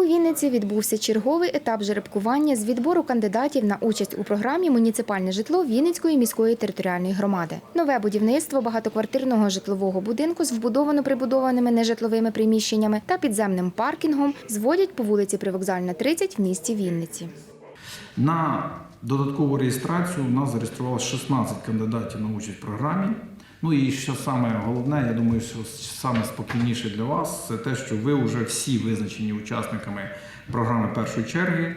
У Вінниці відбувся черговий етап жеребкування з відбору кандидатів на участь у програмі Муніципальне житло Вінницької міської територіальної громади. Нове будівництво багатоквартирного житлового будинку з вбудовано прибудованими нежитловими приміщеннями та підземним паркінгом зводять по вулиці Привокзальна, 30 в місті Вінниці. На додаткову реєстрацію у нас зареєструвалося 16 кандидатів на участь в програмі. Ну і що саме головне, я думаю, що саме спокійніше для вас, це те, що ви вже всі визначені учасниками програми першої черги.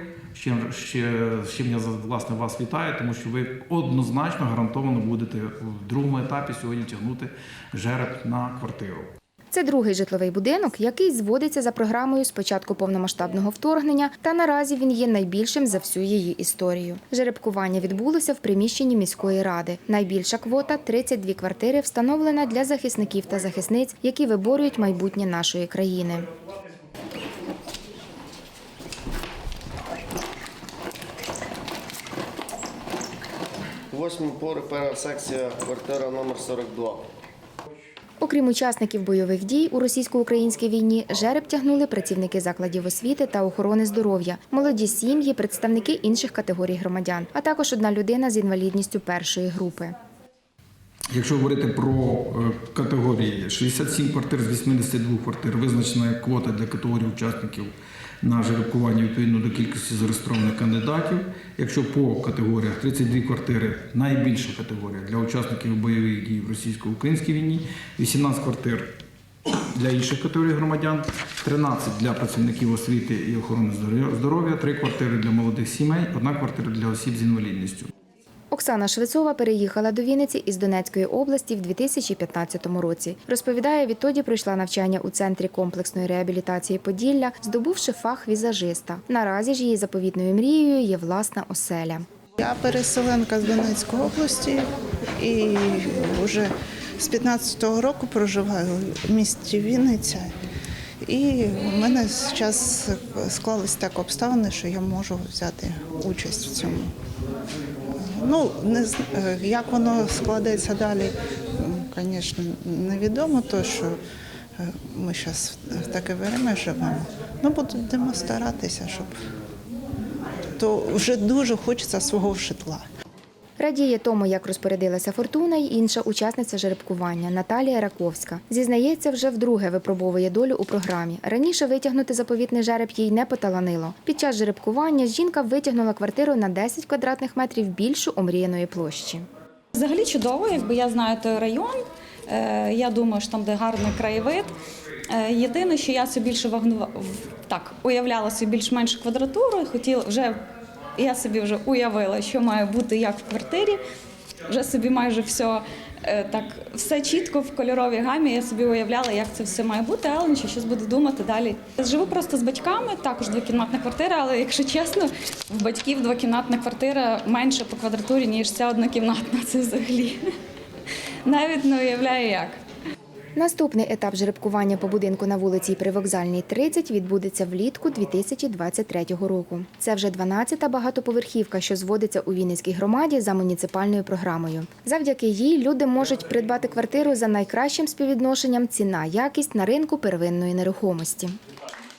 Ще, з чим я власне вас вітаю, тому що ви однозначно гарантовано будете в другому етапі сьогодні тягнути жереб на квартиру. Це другий житловий будинок, який зводиться за програмою з початку повномасштабного вторгнення, та наразі він є найбільшим за всю її історію. Жеребкування відбулося в приміщенні міської ради. Найбільша квота 32 квартири встановлена для захисників та захисниць, які виборюють майбутнє нашої країни. Восьмий поверх, перша секція, квартира номер 42. Окрім учасників бойових дій у російсько-українській війні, жереб тягнули працівники закладів освіти та охорони здоров'я, молоді сім'ї, представники інших категорій громадян, а також одна людина з інвалідністю першої групи. Якщо говорити про е, категорії, 67 квартир з 82 квартир визначена як квота для категорії учасників на жеребкування відповідно до кількості зареєстрованих кандидатів. Якщо по категоріях 32 квартири найбільша категорія для учасників бойових дій в російсько-українській війні, 18 квартир для інших категорій громадян, 13 для працівників освіти і охорони здоров'я, 3 квартири для молодих сімей, 1 квартира для осіб з інвалідністю. Оксана Швецова переїхала до Вінниці із Донецької області в 2015 році. Розповідає, відтоді пройшла навчання у центрі комплексної реабілітації Поділля, здобувши фах візажиста. Наразі ж її заповітною мрією є власна оселя. Я переселенка з Донецької області і вже з 15-го року проживаю в місті Вінниця. І у мене зараз склались так обставини, що я можу взяти участь в цьому. Ну, не, е, як воно складеться далі, звісно, невідомо, то що е, ми зараз в таке время живемо. Ну, будемо старатися, щоб то вже дуже хочеться свого житла. Радіє тому, як розпорядилася фортуна, й інша учасниця жеребкування Наталія Раковська. Зізнається, вже вдруге випробовує долю у програмі. Раніше витягнути заповітний жереб їй не поталанило. Під час жеребкування жінка витягнула квартиру на 10 квадратних метрів більшу омріяної площі. Взагалі чудово, якби я знаю той район. Е, Я думаю, що там де гарний краєвид. Е, Єдине, що я собі більше вагнува... так, уявляла собі більш-менш квадратуру хотіла вже я собі вже уявила, що має бути як в квартирі. Вже собі майже все е, так, все чітко в кольоровій гамі. Я собі уявляла, як це все має бути, але нічого, щось буду думати далі. Живу просто з батьками, також двокімнатна квартира, але якщо чесно, в батьків двокімнатна квартира менше по квадратурі, ніж ця однокімнатна. Це взагалі навіть не уявляю як. Наступний етап жеребкування по будинку на вулиці Привокзальній 30 відбудеться влітку 2023 року. Це вже 12-та багатоповерхівка, що зводиться у Вінницькій громаді за муніципальною програмою. Завдяки їй люди можуть придбати квартиру за найкращим співвідношенням ціна-якість на ринку первинної нерухомості.